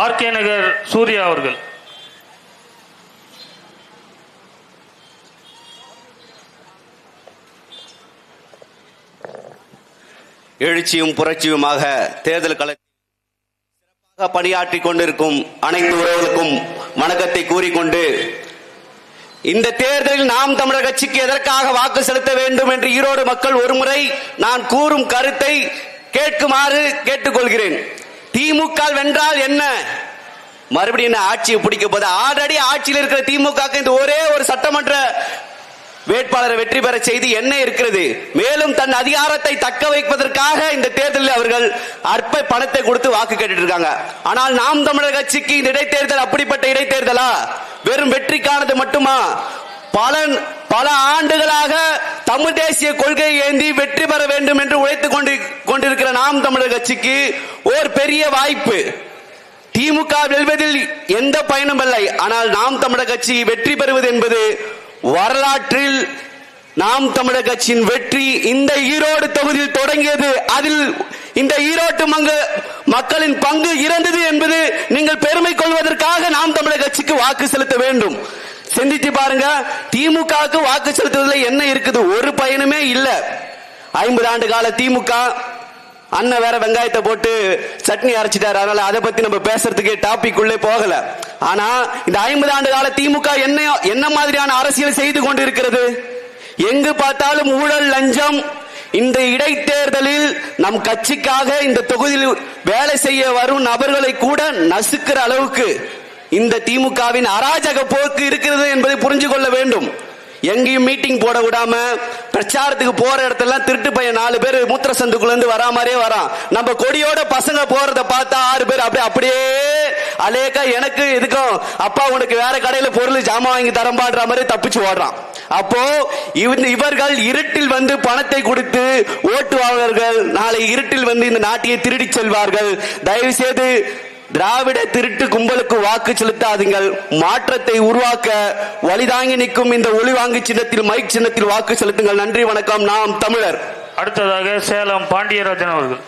RK நகர் சூர்யா அவர்கள். எழுச்சியும் புரட்சியுமாக தேர்தல் கலை சிறப்பாக பணியாற்றி கொண்டிருக்கும் அனைத்து உறவுகளுக்கும் வணக்கத்தை கூறிக்கொண்டு இந்த தேர்தலில் நாம் தமிழர் கட்சிக்கு எதற்காக வாக்கு செலுத்த வேண்டும் என்று ஈரோடு மக்கள் ஒருமுறை நான் கூறும் கருத்தை கேட்குமாறு கேட்டுக்கொள்கிறேன். திமுக வென்றால் என்ன? மறுபடியும் என்ன ஆட்சியை பிடிக்க போது ஆல்ரெடி ஆட்சியில் இருக்கிற திமுக இந்த ஒரே ஒரு சட்டமன்ற வேட்பாளரை வெற்றி பெற செய்து என்ன இருக்கிறது? மேலும் தன் அதிகாரத்தை தக்க வைப்பதற்காக இந்த தேர்தலில் அவர்கள் அற்ப பணத்தை கொடுத்து வாக்கு கேட்டு இருக்காங்க. ஆனால் நாம் தமிழர் கட்சிக்கு இந்த இடைத்தேர்தல் அப்படிப்பட்ட இடைத்தேர்தலா? வெறும் வெற்றிக்கானது மட்டுமா? பல பல ஆண்டுகளாக தமிழ் தேசிய கொள்கையை ஏந்தி வெற்றி பெற வேண்டும் என்று உழைத்துக் கொண்டு கொண்டிருக்கிற நாம் தமிழர் கட்சிக்கு ஒரு பெரிய வாய்ப்பு. திமுக வெல்வதில் எந்த பயனும் இல்லை. ஆனால் நாம் தமிழர் கட்சி வெற்றி பெறுவது என்பது வரலாற்றில் நாம் தமிழர் கட்சியின் வெற்றி இந்த ஈரோடு தொகுதியில் தொடங்கியது. அதில் இந்த ஈரோட்டு மங்க மக்களின் பங்கு இறந்தது என்பது நீங்கள் பெருமை கொள்வதற்காக நாம் தமிழர் கட்சிக்கு வாக்கு செலுத்த வேண்டும். சிந்திச்சு பாருங்க. திமுகவுக்கு வாக்கு செலுத்துவதில் என்ன இருக்குது? ஒரு பயனுமே இல்ல. ஐம்பது ஆண்டு கால திமுக அண்ணன் வேற வெங்காயத்தை போட்டு சட்னி அரைச்சிட்டாரு. அதனால அதை பத்தி நம்ம பேசுறதுக்கு டாபிக் உள்ளே போகல. ஆனா இந்த ஐம்பது ஆண்டு கால திமுக என்ன என்ன மாதிரியான அரசியல் செய்து கொண்டு இருக்கிறது எங்கு பார்த்தாலும் ஊழல் லஞ்சம். இந்த இடைத்தேர்தலில் நம் கட்சிக்காக இந்த தொகுதியில் வேலை செய்ய வரும் நபர்களை கூட நசுக்கிற அளவுக்கு இந்த திமுகவின் அராஜக போக்கு இருக்கிறது என்பதை புரிஞ்சு கொள்ள வேண்டும். எங்கேயும் மீட்டிங் போட விடாம பிரச்சாரத்துக்கு போற இடத்துல திருட்டு பையன் நாலு பேர் மூத்திர சந்துக்குள்ள இருந்து வரா மாதிரியே வரான் நம்ம கொடியோட பசங்க போறத பார்த்தா ஆறு பேர் அப்படியே அப்படியே அலேக்கா எனக்கு எதுக்கும் அப்பா உனக்கு வேற கடையில பொருள் ஜாமான் வாங்கி தரம்பான்ற மாதிரி தப்பிச்சு ஓடுறான். அப்போ இவர்கள் இருட்டில் வந்து பணத்தை கொடுத்து ஓட்டுவார்கள் நாளை இருட்டில் வந்து இந்த நாட்டையை திருடி செல்வார்கள். தயவு செய்து திராவிட திருட்டு கும்பலுக்கு வாக்கு செலுத்தாதீங்கள். மாற்றத்தை உருவாக்க வழிதாங்கி நிற்கும் இந்த ஒளிவாங்கு சின்னத்தில் மைக் சின்னத்தில் வாக்கு செலுத்துங்கள். நன்றி வணக்கம். நாம் தமிழர். அடுத்ததாக சேலம் பாண்டியராஜன் அவர்கள்.